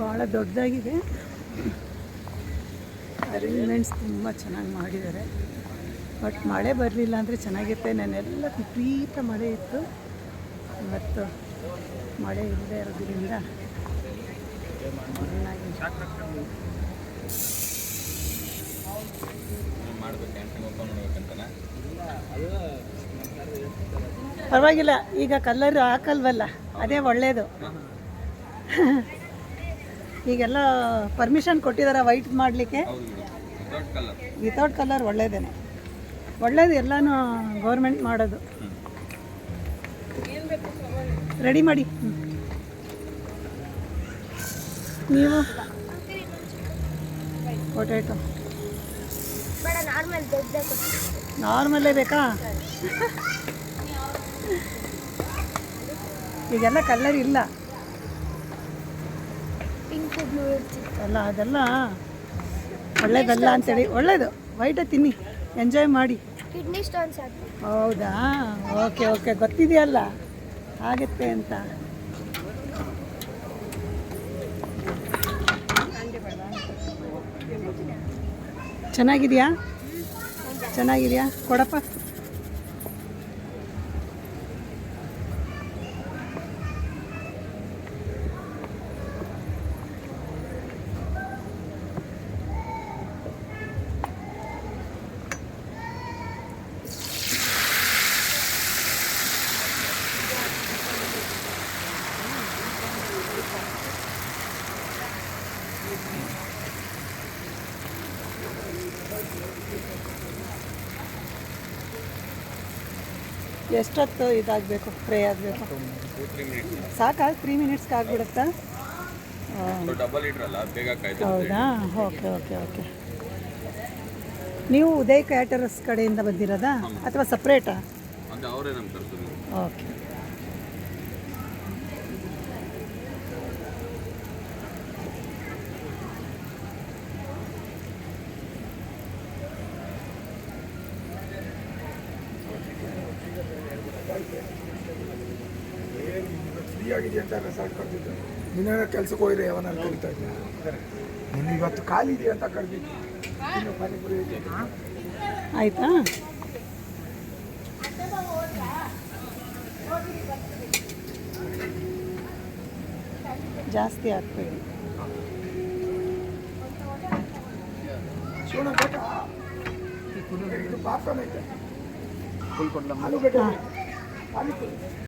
ಭಾಳ ದೊಡ್ಡದಾಗಿದೆ. ಅರೇಂಜ್ಮೆಂಟ್ಸ್ ತುಂಬ ಚೆನ್ನಾಗಿ ಮಾಡಿದ್ದಾರೆ. ಬಟ್ ಮಳೆ ಬರಲಿಲ್ಲ ಅಂದರೆ ಚೆನ್ನಾಗಿರುತ್ತೆ. ನಾನೆಲ್ಲ ವಿಪರೀತ ಮಳೆ ಇತ್ತು. ಇವತ್ತು ಮಳೆ ಇಲ್ಲದೆ ಇರೋದ್ರಿಂದ ಪರವಾಗಿಲ್ಲ, ಈಗ ಕಲ್ಲರ್ ಹಾಕಲ್ವಲ್ಲ? ಅದೇ ಒಳ್ಳೆಯದು ಈಗೆಲ್ಲ ಪರ್ಮಿಷನ್ ಕೊಟ್ಟಿದ್ದಾರೆ ವೈಟ್ ಮಾಡಲಿಕ್ಕೆ. ವಿತೌಟ್ ಕಲರ್ ಒಳ್ಳೇದೇನೆ. ಒಳ್ಳೇದು ಎಲ್ಲನೂ ಗೌರ್ಮೆಂಟ್ ಮಾಡೋದು. ರೆಡಿ ಮಾಡಿ. ನೀವು? ಪೊಟ್ಯಾಟೊ ನಾರ್ಮಲ್ಲೇ ಬೇಕಾ? ಈಗೆಲ್ಲ ಕಲರ್ ಇಲ್ಲ. ಪಿಂಕ್ ಬ್ಲೂ ಇರ್ತಿತ್ತು ಅಲ್ಲ ಅದೆಲ್ಲ ಒಳ್ಳೇದಲ್ಲ ಅಂತೇಳಿ ಒಳ್ಳೇದು. ವೈಟೇ ತಿನ್ನಿ. ಎಂಜಾಯ್ ಮಾಡಿ. ಕಿಡ್ನಿ ಸ್ಟೋನ್ಸ್ ಹೌದಾ? ಓಕೆ ಓಕೆ ಗೊತ್ತಿದೆಯಲ್ಲ? ಆಗುತ್ತೆ ಅಂತ. ಚೆನ್ನಾಗಿದೆಯಾ? ಚೆನ್ನಾಗಿದೆಯಾ? ಕೊಡಪ್ಪ. ಎಷ್ಟೊತ್ತು ಇದಾಗಬೇಕು? ಫ್ರೈ ಆಗಬೇಕು? ಸಾಕಾ ತ್ರೀ ಮಿನಿಟ್ಸ್ಗೆ ಆಗ್ಬಿಡುತ್ತಾ? ಹೌದಾ? Okay okay okay. ನೀವು ಉದಯ್ ಕ್ಯಾಟರ್ಸ್ ಕಡೆಯಿಂದ ಬಂದಿರೋದಾ? ಅಥವಾ ಸಪ್ರೇಟಾ ಓಕೆ. ಫ್ರೀ ಆಗಿದೆ ಅಂತ ಸರ್ ಕರೆದಿದ್ದು ನಿನ್ನೆ ಕೆಲ್ಸಕ್ಕೆ ಹೋಗಿದ್ರೆ ಯಾವನಾರು ಕರಿತಾ ಇದ್ದ. ನಿನ್ನ ಇವತ್ತು ಖಾಲಿ ಇದೆಯಾ ಅಂತ ಕರೆದಿದ್ದು. ಇನ್ನು ಪಾನಿಪುರಿ. ಆಯಿತಾ? ಜಾಸ್ತಿ ಹಾಕ್ಬೇಡಿ ಶಿವಣ್ಣ ಬೇಕಾ? ಇದು ಪಾಪ್ಕಾರ್ನ್ ಐತೆ ಆಲೂಗಡ್ಡೆ. ಪಾನಿಪುರಿ